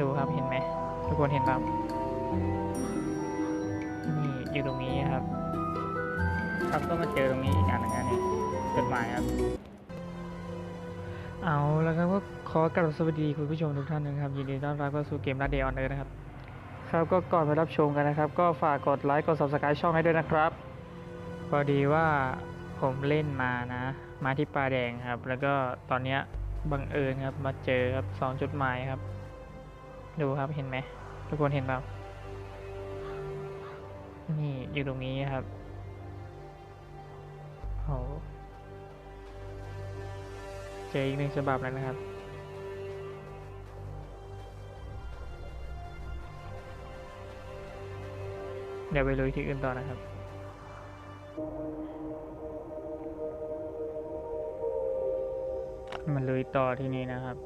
ดูครับเห็นไหมทุกคนเห็นครับนี่อยู่ตรงนี้ครับ ครับก็มาเจอตรงนี้อีกอันหนึ่งนะนี่จดหมายครับ เอาแล้วครับก็ขอกราบสวัสดีคุณผู้ชมทุกท่านนะครับยินดีต้อนรับเข้าสู่เกมรัดเดออนเลยนะครับ ครับก็ก่อนไปรับชมกันนะครับ ก็ฝากกดไลค์กด subscribe ช่องให้ด้วยนะครับพอดีว่าผมเล่นมานะ มาที่ปลาแดงครับ แล้วก็ตอนเนี้ยบังเอิญครับมาเจอครับสองจดหมายครับ ดูครับเห็นไหมทุกคนเห็นเปล่านี่อยู่ตรงนี้ครับโหเจออีกหนึ่งฉบับแล้วนะครับ เดี๋ยวไปลุยที่อื่นต่อนะครับมันลุยต่อที่นี่นะครับ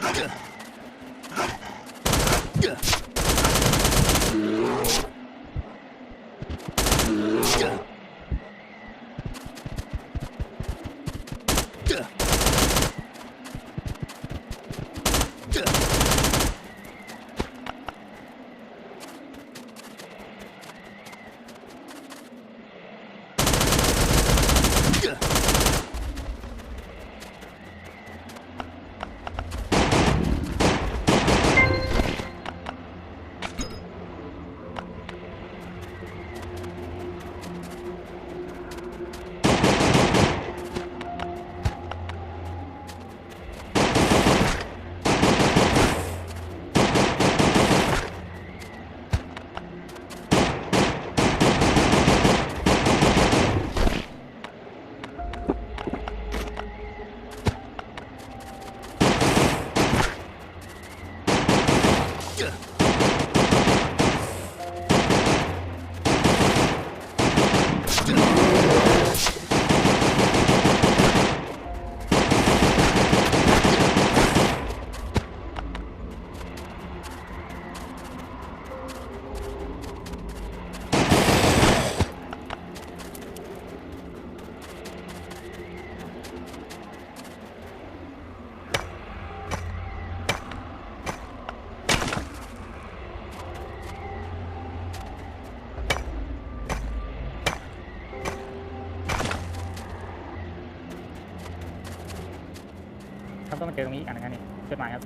ค ก็มาเจอตรงนี้อีกอันนึงนะนี่จดหมายครับ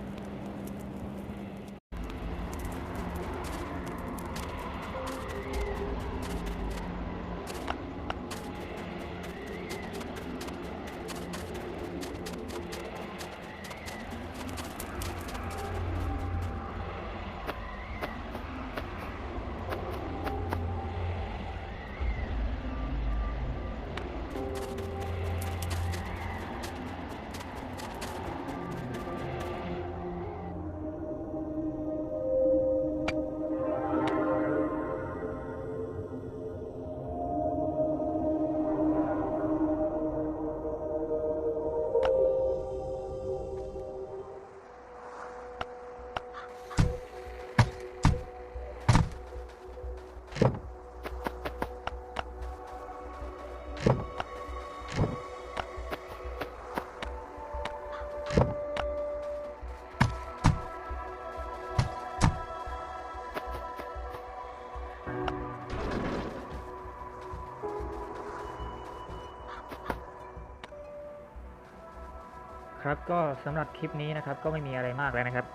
ครับก็สำหรับคลิปนี้นะครับก็ไม่มีอะไรมากแล้วนะครับ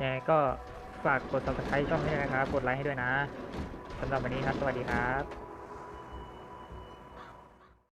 ยังไงก็ฝากกด subscribe ช่องให้ด้วยนะครับ กดไลค์ให้ด้วยนะสำหรับวันนี้ครับ สวัสดีครับ